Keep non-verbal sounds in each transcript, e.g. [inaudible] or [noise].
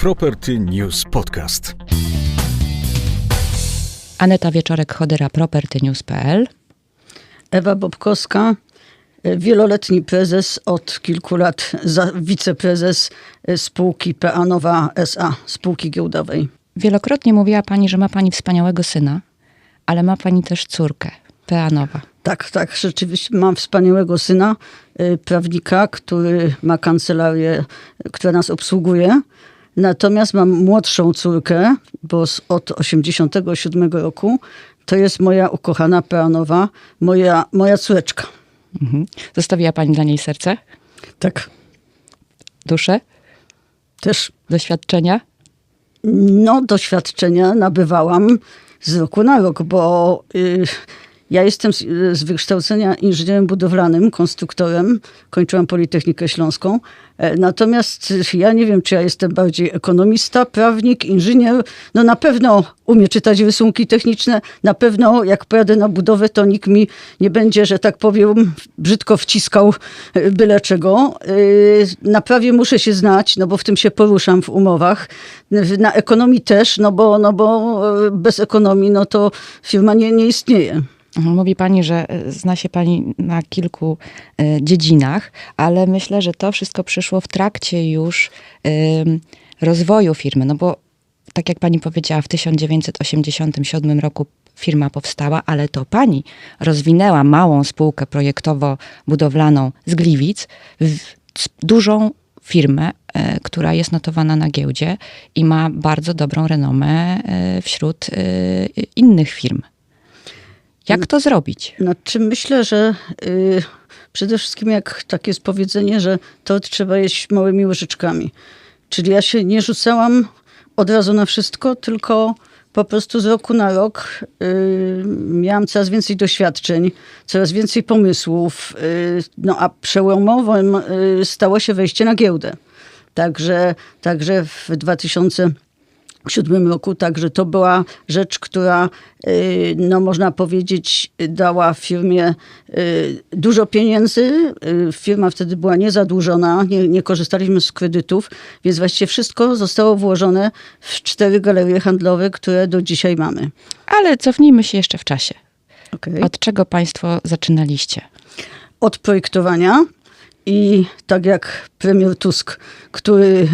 Property News Podcast. Aneta Wieczorek-Chodyra, propertynews.pl. Ewa Bobkowska, wieloletni prezes, od kilku lat za, wiceprezes spółki Peanowa SA, spółki giełdowej. Wielokrotnie mówiła pani, że ma pani wspaniałego syna, ale ma pani też córkę, Peanowa. Tak, tak, rzeczywiście mam wspaniałego syna, e, prawnika, który ma kancelarię, która nas obsługuje. Natomiast mam młodszą córkę, bo od 87 roku to jest moja ukochana Peanowa, moja, moja córeczka. Mhm. Zostawiła pani dla niej serce, Tak, duszę, też doświadczenia? No, doświadczenia nabywałam z roku na rok, bo y, ja jestem z, z wykształcenia inżynierem budowlanym, konstruktorem. Kończyłam Politechnikę Śląską. E, Natomiast ja nie wiem, czy ja jestem bardziej ekonomista, prawnik, inżynier. No na pewno umiem czytać rysunki techniczne. Na pewno jak pojadę na budowę, to nikt mi nie będzie, że tak powiem, brzydko wciskał y, byle czego. Y, Na prawie muszę się znać, no bo w tym się poruszam w umowach. Na ekonomii też, no bo, no bo bez ekonomii no to firma nie, nie istnieje. Mówi pani, że e, zna się pani na kilku e, dziedzinach, ale myślę, że to wszystko przyszło w trakcie już rozwoju firmy. No bo tak jak pani powiedziała, w 1987 roku firma powstała, ale to pani rozwinęła małą spółkę projektowo-budowlaną z Gliwic w dużą firmę, e, która jest notowana na giełdzie i ma bardzo dobrą renomę wśród innych firm. Jak to zrobić? Znaczy myślę, że y, przede wszystkim jak takie jest powiedzenie, że to trzeba jeść małymi łyżeczkami. Czyli ja się nie rzucałam od razu na wszystko, tylko po prostu z roku na rok y, miałam coraz więcej doświadczeń, coraz więcej pomysłów. Y, no a przełomowym y, stało się wejście na giełdę. Także, także w 2000 2007 roku, także to była rzecz, która, y, no można powiedzieć, dała firmie y, dużo pieniędzy. Y, Firma wtedy była niezadłużona, nie, nie korzystaliśmy z kredytów, więc właściwie wszystko zostało włożone w cztery galerie handlowe, które do dzisiaj mamy. Ale cofnijmy się jeszcze w czasie. Okay. Od czego państwo zaczynaliście? Od projektowania i tak jak premier Tusk, który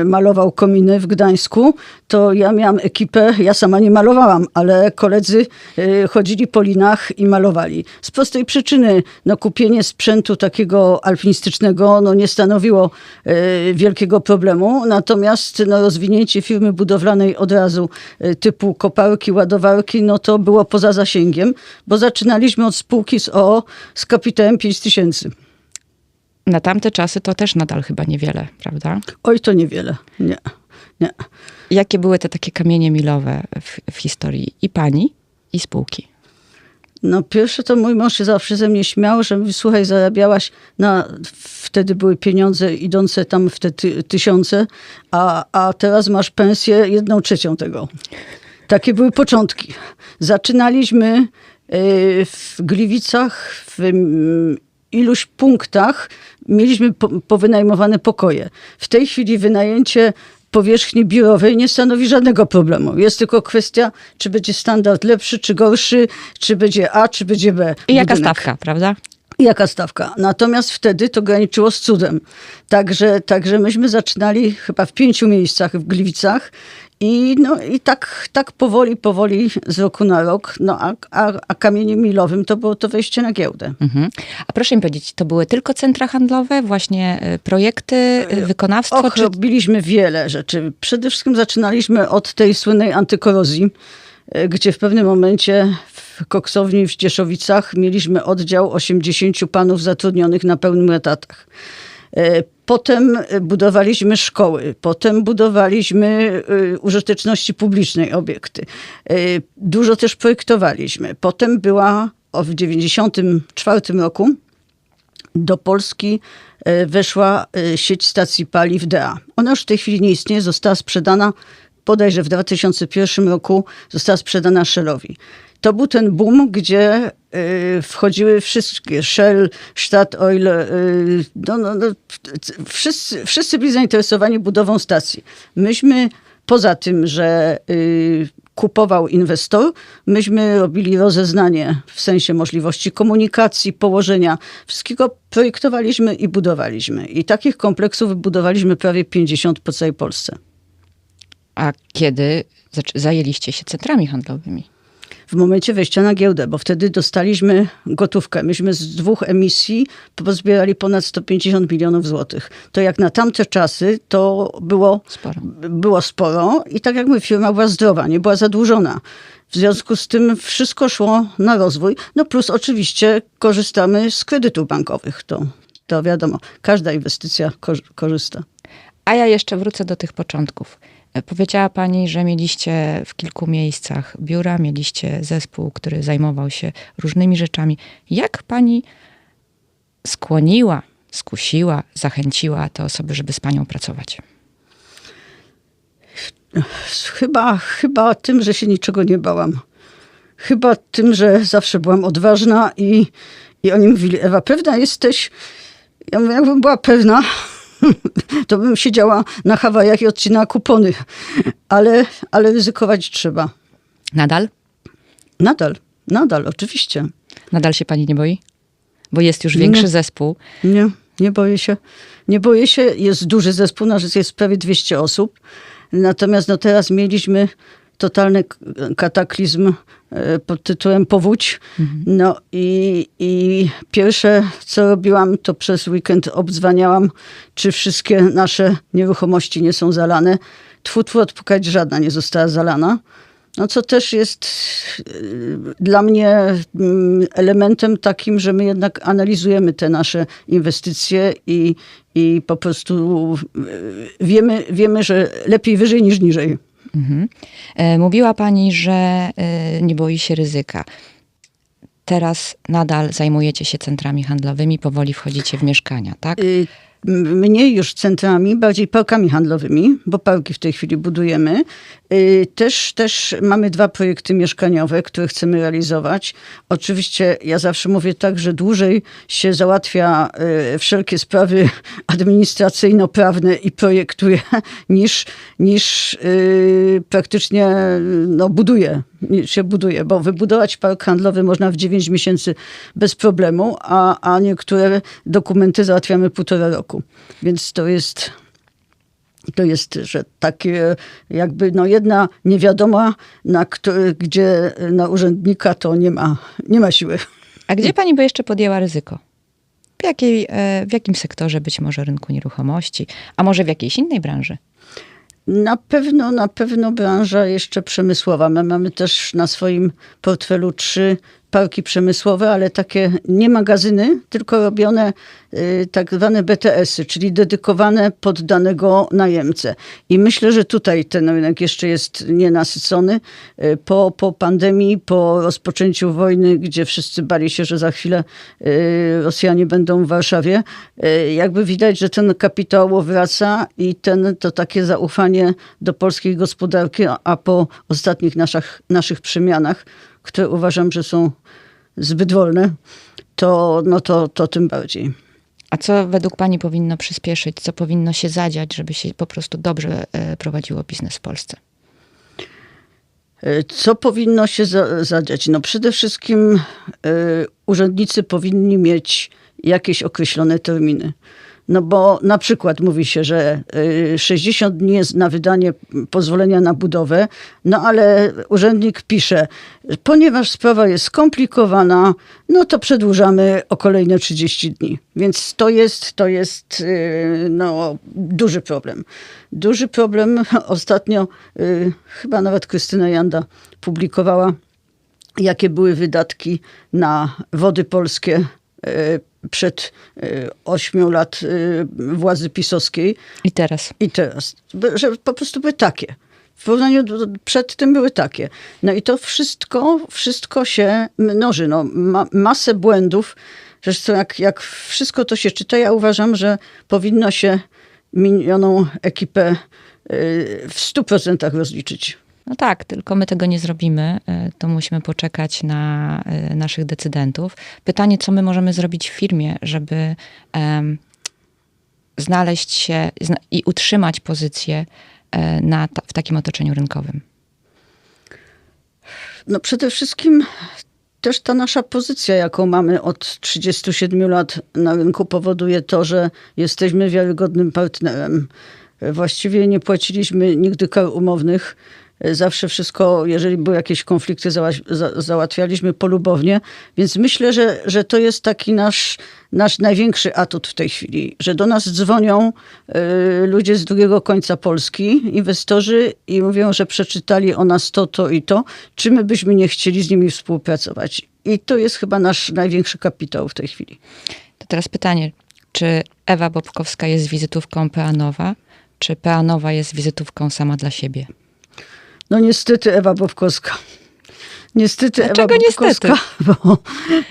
y, malował kominy w Gdańsku, to ja miałam ekipę, ja sama nie malowałam, ale koledzy y, chodzili po linach i malowali. Z prostej przyczyny, no kupienie sprzętu takiego alpinistycznego no, nie stanowiło y, wielkiego problemu, natomiast no, rozwinięcie firmy budowlanej od razu typu koparki, ładowarki, no to było poza zasięgiem, bo zaczynaliśmy od spółki z OO z kapitałem 5 tysięcy. Na tamte czasy to też nadal chyba niewiele, prawda? Oj, to niewiele. Nie, nie. Jakie były te takie kamienie milowe w, w historii i pani, i spółki? No pierwsze to mój mąż się zawsze ze mnie śmiał, że mówi, słuchaj, zarabiałaś na... Wtedy były pieniądze idące tam w te ty, tysiące, a, a teraz masz pensję jedną trzecią tego. Takie były początki. Zaczynaliśmy y, w Gliwicach, w iluś punktach mieliśmy po, powynajmowane pokoje. W tej chwili wynajęcie powierzchni biurowej nie stanowi żadnego problemu. Jest tylko kwestia, czy będzie standard lepszy, czy gorszy, czy będzie A, czy będzie B. I jaka budynek. stawka, prawda? Jaka stawka? Natomiast wtedy to graniczyło z cudem. Także, także myśmy zaczynali chyba w pięciu miejscach w Gliwicach i, no, i tak, tak powoli, powoli z roku na rok. No, a, a, a kamieniem milowym to było to wejście na giełdę. Mhm. A proszę mi powiedzieć, to były tylko centra handlowe, właśnie y, projekty, y, wykonawstwo? Och, czy... robiliśmy wiele rzeczy. Przede wszystkim zaczynaliśmy od tej słynnej antykorozji, e, gdzie w pewnym momencie w koksowni w Cieszowicach mieliśmy oddział 80 panów zatrudnionych na pełnym etatach. E, Potem budowaliśmy szkoły, potem budowaliśmy e, użyteczności publicznej obiekty. E, Dużo też projektowaliśmy. Potem była w 1994 roku do Polski weszła sieć stacji paliw DEA. Ona już w tej chwili nie istnieje, została sprzedana, bodajże w 2001 roku została sprzedana Shellowi. To był ten boom, gdzie y, wchodziły wszystkie, Shell, Statoil, y, no, no, no, wszyscy, wszyscy byli zainteresowani budową stacji. Myśmy, poza tym, że y, kupował inwestor, myśmy robili rozeznanie w sensie możliwości komunikacji, położenia, wszystkiego projektowaliśmy i budowaliśmy. I takich kompleksów wybudowaliśmy prawie 50 po całej Polsce. A kiedy zajęliście się centrami handlowymi? W momencie wejścia na giełdę, bo wtedy dostaliśmy gotówkę. Myśmy z dwóch emisji pozbierali ponad 150 milionów złotych. To jak na tamte czasy, to było Sporo. było sporo i tak jak mówię, firma była zdrowa, nie była zadłużona. W związku z tym wszystko szło na rozwój. No plus oczywiście korzystamy z kredytów bankowych. To, to wiadomo, każda inwestycja kor- korzysta. A ja jeszcze wrócę do tych początków. Powiedziała pani, że mieliście w kilku miejscach biura, mieliście zespół, który zajmował się różnymi rzeczami. Jak pani skłoniła, skusiła, zachęciła te osoby, żeby z panią pracować? Chyba, chyba tym, że się niczego nie bałam. Chyba tym, że zawsze byłam odważna i, i oni mówili, Ewa, pewna jesteś? Ja mówię, jakbym była pewna, [laughs] to bym siedziała na Hawajach i odcinała kupony. Ale, ale ryzykować trzeba. Nadal? Nadal, nadal, oczywiście. Nadal się pani nie boi? Bo jest już większy Nie. zespół. Nie, nie boję się. Nie boję się. Jest duży zespół, nasz jest prawie 200 osób. Natomiast no teraz mieliśmy totalny kataklizm e, pod tytułem powódź. No i, i pierwsze, co robiłam, to przez weekend obdzwaniałam, czy wszystkie nasze nieruchomości nie są zalane. Tfu, tfu, odpukać żadna nie została zalana. No co też jest y, dla mnie mm, elementem takim, że my jednak analizujemy te nasze inwestycje i, i po prostu y, wiemy, wiemy, że lepiej wyżej niż niżej. Mhm. E, Mówiła pani, że e, nie boi się ryzyka. Teraz nadal zajmujecie się centrami handlowymi, powoli wchodzicie w mieszkania, tak? Mniej już centrami, bardziej parkami handlowymi, bo parki w tej chwili budujemy. Y, Też, też mamy dwa projekty mieszkaniowe, które chcemy realizować. Oczywiście ja zawsze mówię tak, że dłużej się załatwia y, wszelkie sprawy [laughs] administracyjno-prawne i projektuje, [laughs] niż, niż y, praktycznie no, buduje, się buduje. Bo wybudować park handlowy można w 9 miesięcy bez problemu, a, a niektóre dokumenty załatwiamy półtora roku. Więc to jest to jest, że takie jakby no jedna niewiadoma, na który, gdzie na urzędnika to nie ma, nie ma siły. A gdzie pani by jeszcze podjęła ryzyko? W, jakiej, e, w jakim sektorze być może rynku nieruchomości, a może w jakiejś innej branży? Na pewno, na pewno branża jeszcze przemysłowa. My mamy też na swoim portfelu trzy parki przemysłowe, ale takie nie magazyny, tylko robione y, tak zwane BTS-y, czyli dedykowane pod danego najemcę. I myślę, że tutaj ten rynek jeszcze jest nienasycony. Y, Po, po pandemii, po rozpoczęciu wojny, gdzie wszyscy bali się, że za chwilę y, Rosjanie będą w Warszawie, jakby widać, że ten kapitał wraca i ten, to takie zaufanie do polskiej gospodarki, a po ostatnich naszych, naszych przemianach, które uważam, że są zbyt wolne, to, no to, to tym bardziej. A co według pani powinno przyspieszyć, co powinno się zadziać, żeby się po prostu dobrze e, prowadziło biznes w Polsce? E, Co powinno się za, zadziać? No przede wszystkim y, urzędnicy powinni mieć jakieś określone terminy. No bo na przykład mówi się, że y, 60 dni jest na wydanie pozwolenia na budowę, no ale urzędnik pisze, ponieważ sprawa jest skomplikowana, no to przedłużamy o kolejne 30 dni. Więc to jest, to jest y, no, duży problem. Duży problem. [laughs] Ostatnio y, chyba nawet Krystyna Janda publikowała, jakie były wydatki na wody polskie y, przed y, ośmiu lat y, władzy pisowskiej I teraz? i teraz. Że po prostu były takie. W porównaniu do, przed tym były takie. No i to wszystko, wszystko się mnoży. No, ma, masę błędów. Zresztą jak, jak wszystko to się czyta, ja uważam, że powinno się minioną ekipę y, w stu procentach rozliczyć. No tak, tylko my tego nie zrobimy. e, To musimy poczekać na e, naszych decydentów. Pytanie, co my możemy zrobić w firmie, żeby em, znaleźć się i utrzymać pozycję e, na, w takim otoczeniu rynkowym. No przede wszystkim też ta nasza pozycja, jaką mamy od 37 lat na rynku, powoduje to, że jesteśmy wiarygodnym partnerem. Właściwie nie płaciliśmy nigdy kar umownych. Zawsze wszystko, jeżeli były jakieś konflikty, zała- za- załatwialiśmy polubownie. Więc myślę, że, że to jest taki nasz, nasz największy atut w tej chwili, że do nas dzwonią y, ludzie z drugiego końca Polski, inwestorzy i mówią, że przeczytali o nas to, to i to, czy my byśmy nie chcieli z nimi współpracować. I to jest chyba nasz największy kapitał w tej chwili. To teraz pytanie, czy Ewa Bobkowska jest wizytówką Peanowa, czy Peanowa jest wizytówką sama dla siebie? No niestety Ewa Bobkowska. Niestety Dlaczego Ewa niestety? Bobkowska, [laughs] bo,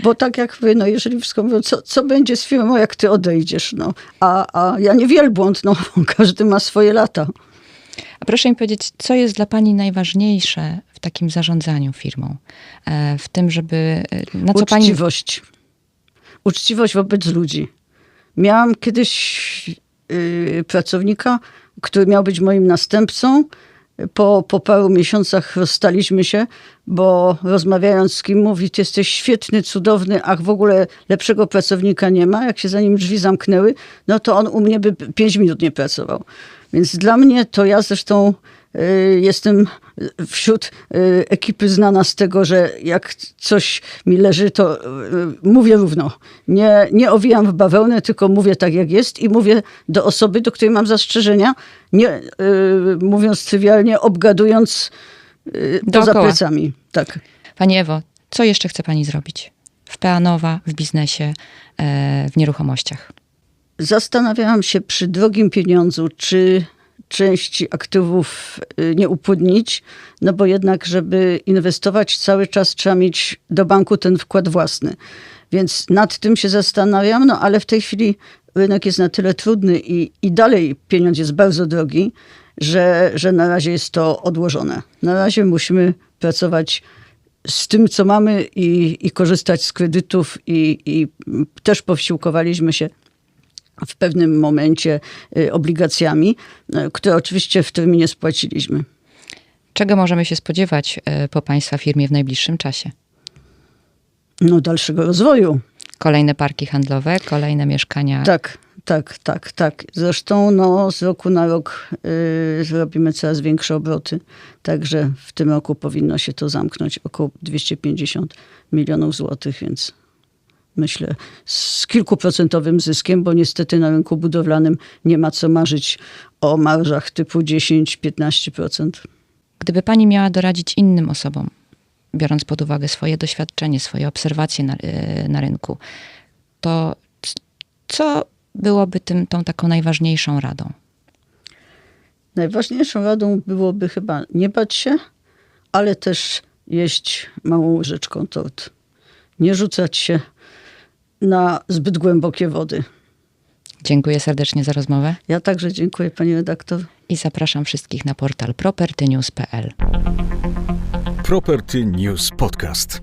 bo tak jak wy, no jeżeli wszystko mówią, co, co będzie z firmą, jak ty odejdziesz, no. A, a ja nie wielbłąd, no, każdy ma swoje lata. A proszę mi powiedzieć, co jest dla pani najważniejsze w takim zarządzaniu firmą? E, W tym, żeby. e, Na co pani. Uczciwość. Uczciwość wobec ludzi. Miałam kiedyś yy, pracownika, który miał być moim następcą. Po, po paru miesiącach rozstaliśmy się, bo rozmawiając z kim mówi, ty jesteś świetny, cudowny, ach w ogóle lepszego pracownika nie ma. Jak się za nim drzwi zamknęły, no to on u mnie by pięć minut nie pracował. Więc dla mnie to ja zresztą jestem wśród y, ekipy znana z tego, że jak coś mi leży, to y, mówię równo. Nie, nie owijam w bawełnę, tylko mówię tak jak jest i mówię do osoby, do której mam zastrzeżenia, nie y, mówiąc trywialnie, obgadując y, poza Dookoła. plecami. Tak. Pani Ewo, co jeszcze chce pani zrobić? W Peanowa, w biznesie, e, w nieruchomościach. Zastanawiałam się przy drogim pieniądzu, czy części aktywów y, nie upłynnić, no bo jednak, żeby inwestować cały czas trzeba mieć do banku ten wkład własny. Więc nad tym się zastanawiam, no ale w tej chwili rynek jest na tyle trudny i, i dalej pieniądz jest bardzo drogi, że, że na razie jest to odłożone. Na razie musimy pracować z tym, co mamy i, i korzystać z kredytów i, i też powsiłkowaliśmy się w pewnym momencie y, obligacjami, y, które oczywiście w terminie spłaciliśmy. Czego możemy się spodziewać e, po państwa firmie w najbliższym czasie? No, dalszego rozwoju. Kolejne parki handlowe, kolejne mieszkania. Tak, tak, tak, tak. Zresztą no, z roku na rok y, zrobimy coraz większe obroty. Także w tym roku powinno się to zamknąć około 250 milionów złotych, więc myślę z kilkuprocentowym zyskiem, bo niestety na rynku budowlanym nie ma co marzyć o marżach typu 10-15%. Gdyby pani miała doradzić innym osobom, biorąc pod uwagę swoje doświadczenie, swoje obserwacje na, e, na rynku, to co byłoby tym, tą taką najważniejszą radą? Najważniejszą radą byłoby chyba nie bać się, ale też jeść małą łyżeczką tort. Nie rzucać się na zbyt głębokie wody. Dziękuję serdecznie za rozmowę Ja także dziękuję pani redaktor. i zapraszam wszystkich na portal propertynews.pl. Property News Podcast.